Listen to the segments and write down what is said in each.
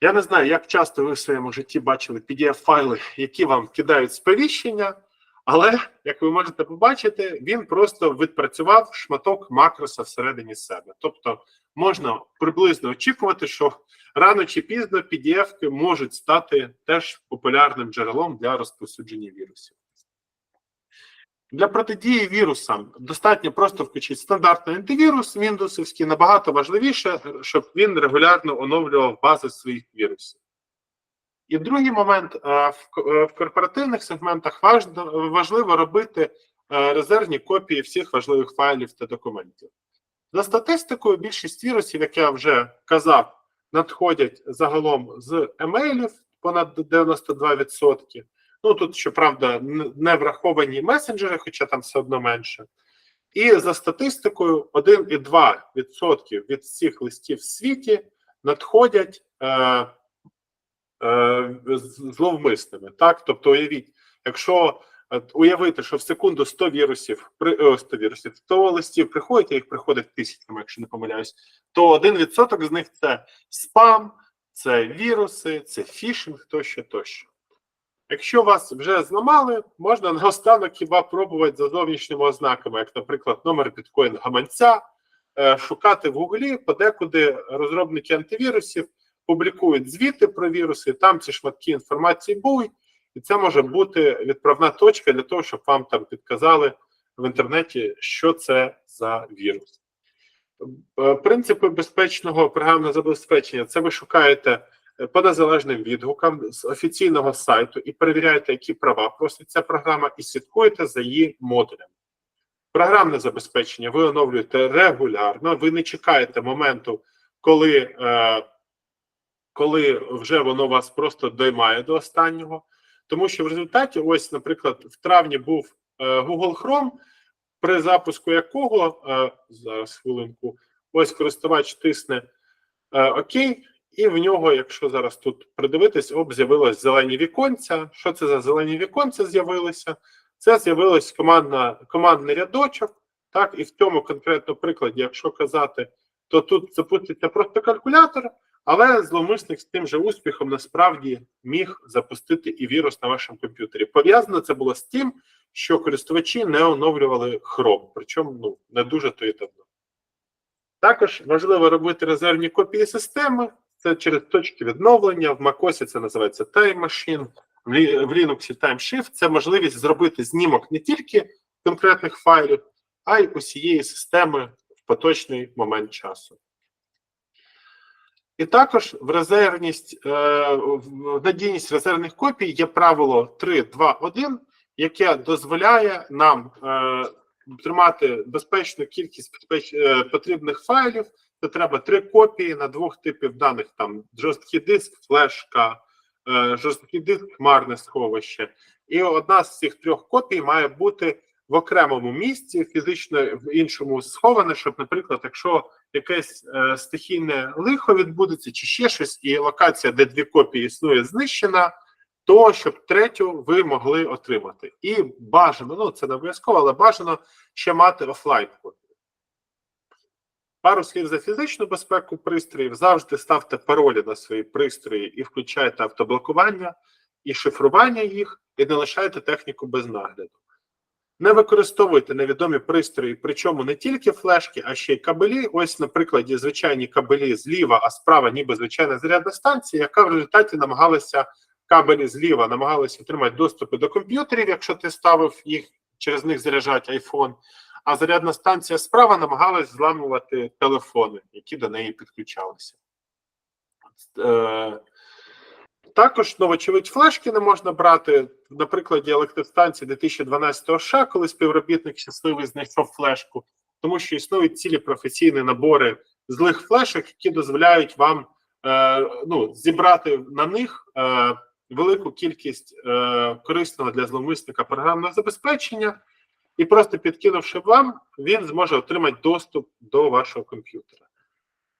Я не знаю, як часто ви в своєму житті бачили PDF-файли, які вам кидають сповіщення, але як ви можете побачити, він просто відпрацював шматок макроса всередині себе. Тобто можна приблизно очікувати, що рано чи пізно PDF-ки можуть стати теж популярним джерелом для розповсюдження вірусів. Для протидії вірусам достатньо просто включити стандартний антивірус Windows, набагато важливіше, щоб він регулярно оновлював бази своїх вірусів. І другий момент е, е, в корпоративних сегментах важливо робити е, резервні копії всіх важливих файлів та документів. За статистикою, більшість вірусів, як я вже казав, надходять загалом з емейлів понад 92%. Ну тут, щоправда, не враховані месенджери, хоча там все одно менше. І за статистикою, 1,2% від всіх листів в світі надходять е, е, зловмисними. Так, тобто, уявіть, якщо е, уявити, що в секунду 100 вірусів, 100 вірусів, 100 листів приходять, а їх приходить тисячами, якщо не помиляюсь, то 1% з них це спам, це віруси, це фішинг, тощо, тощо. Якщо вас вже зламали, можна наостанок хіба пробувати за зовнішніми ознаками, як, наприклад, номер біткоін гаманця, е, шукати в Гуглі, подекуди розробники антивірусів публікують звіти про віруси, там ці шматки інформації будуть, і це може бути відправна точка для того, щоб вам там підказали в інтернеті, що це за вірус. Е, Принципи безпечного програмного забезпечення це ви шукаєте по незалежним відгукам з офіційного сайту і перевіряєте, які права просить ця програма, і слідкуєте за її модулями. Програмне забезпечення ви оновлюєте регулярно, ви не чекаєте моменту, коли, е, коли вже воно вас просто доймає до останнього. Тому що в результаті, ось, наприклад, в травні був е, Google Chrome, при запуску якого е, зараз хвилинку, ось користувач тисне ОК, і в нього, якщо зараз тут придивитись, об з'явилось зелені віконця. Що це за зелені віконця з'явилися? Це з'явилось командний рядочок. Так, і в цьому конкретно прикладі, якщо казати, то тут запуститься просто калькулятор, але зловмисник з тим же успіхом насправді міг запустити і вірус на вашому комп'ютері. Пов'язано це було з тим, що користувачі не оновлювали Chrome, причому ну не дуже то і давно. Також важливо робити резервні копії системи. Це через точки відновлення. В macOS це називається Time Machine, в Linux Time Shift. Це можливість зробити знімок не тільки конкретних файлів, а й усієї системи в поточний момент часу. І також в резервність, е, надійність резервних копій є правило 3.2.1, яке дозволяє нам е, тримати безпечну кількість е, потрібних файлів. Це треба три копії на двох типів даних: там жорсткий диск, флешка, е, жорсткий диск, хмарне сховище. І одна з цих трьох копій має бути в окремому місці, фізично в іншому сховане, щоб, наприклад, якщо якесь е, стихійне лихо відбудеться, чи ще щось, і локація, де дві копії існує, знищена, то щоб третю ви могли отримати. І бажано, ну це не обов'язково, але бажано ще мати офлайн. Пару слів за фізичну безпеку пристроїв. Завжди ставте паролі на свої пристрої і включайте автоблокування і шифрування їх, і не лишайте техніку без нагляду. Не використовуйте невідомі пристрої, причому не тільки флешки, а ще й кабелі. Ось, на прикладі, звичайні кабелі зліва, а справа ніби звичайна зарядна станція, яка в результаті намагалася кабелі зліва, намагалася отримати доступи до комп'ютерів, якщо ти ставив їх, через них заряджати iPhone, а зарядна станція справа намагалась зламувати телефони, які до неї підключалися. Е, також, ну, вочевидь, флешки не можна брати. На прикладі електростанції 2012 США, коли співробітник щасливий знайшов флешку, тому що існують цілі професійні набори злих флешок, які дозволяють вам е, ну, зібрати на них е, велику кількість е, корисного для зловмисника програмного забезпечення, і просто підкинувши вам, він зможе отримати доступ до вашого комп'ютера.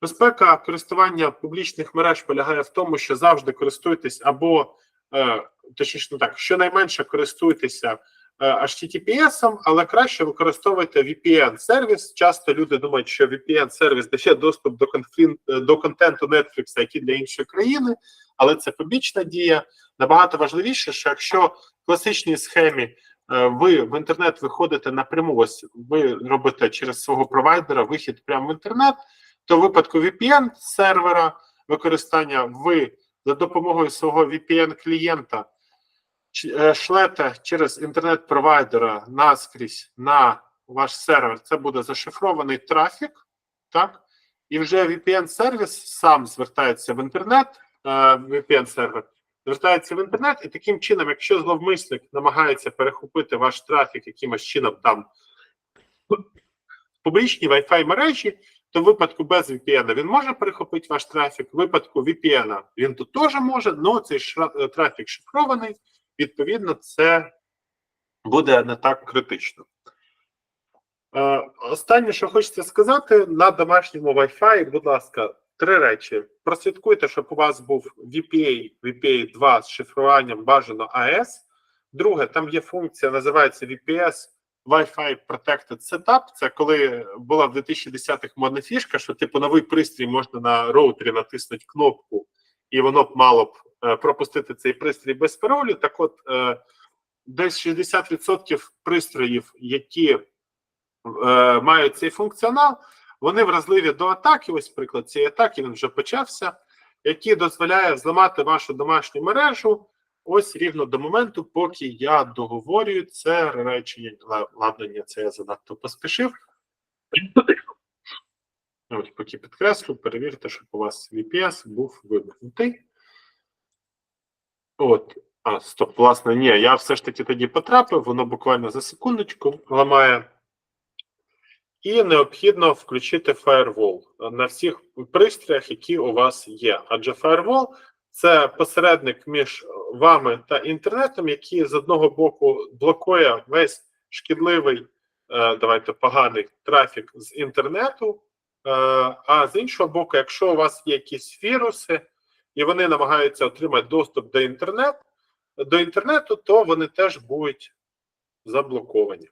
Безпека користування публічних мереж полягає в тому, що завжди користуйтесь або е, точніше так, щонайменше користуйтеся HTTPS, але краще використовуйте VPN-сервіс. Часто люди думають, що VPN-сервіс дає доступ до, конфлін... е, до контенту Netflix, який для іншої країни, але це побічна дія. Набагато важливіше, що якщо в класичній схемі е, ви в інтернет виходите напряму, ось ви робите через свого провайдера вихід прямо в інтернет, то в випадку VPN-сервера використання ви за допомогою свого VPN-клієнта ч- е, шлете через інтернет-провайдера наскрізь на ваш сервер, це буде зашифрований трафік, так? І вже VPN-сервіс сам звертається в інтернет, е, VPN-сервер звертається в інтернет, і таким чином, якщо зловмисник намагається перехопити ваш трафік якимось чином там в публічній Wi-Fi мережі, то в випадку без VPN він може перехопити ваш трафік, в випадку VPN він тут теж може, але цей е, трафік шифрований, відповідно, це буде не так критично. Е, Останнє, що хочеться сказати, на домашньому Wi-Fi, будь ласка, три речі. Прослідкуйте, щоб у вас був VPA, VPA 2 з шифруванням бажано AS. Друге, там є функція, називається VPS Wi-Fi Protected Setup. Це коли була в 2010-х модна фішка, що типу новий пристрій можна на роутері натиснути кнопку, і воно б мало б пропустити цей пристрій без паролю. Так от, е, десь 60% пристроїв, які е, мають цей функціонал, вони вразливі до атаки. Ось приклад цієї атаки він вже почався, який дозволяє зламати вашу домашню мережу. Ось рівно до моменту, поки я договорюю це речення. Ла- Ладно, ні, це я занадто поспішив. Ось поки підкреслю, перевірте, щоб у вас VPS був вимкнутий. От, а, стоп, власне, ні, я все ж таки тоді потрапив, воно буквально за секундочку ламає. І необхідно включити Firewall на всіх пристроях, які у вас є. Адже Firewall – це посередник між вами та інтернетом, який з одного боку блокує весь шкідливий, е, давайте поганий трафік з інтернету. е, А з іншого боку, якщо у вас є якісь віруси, і вони намагаються отримати доступ до інтернету, до інтернету, то вони теж будуть заблоковані.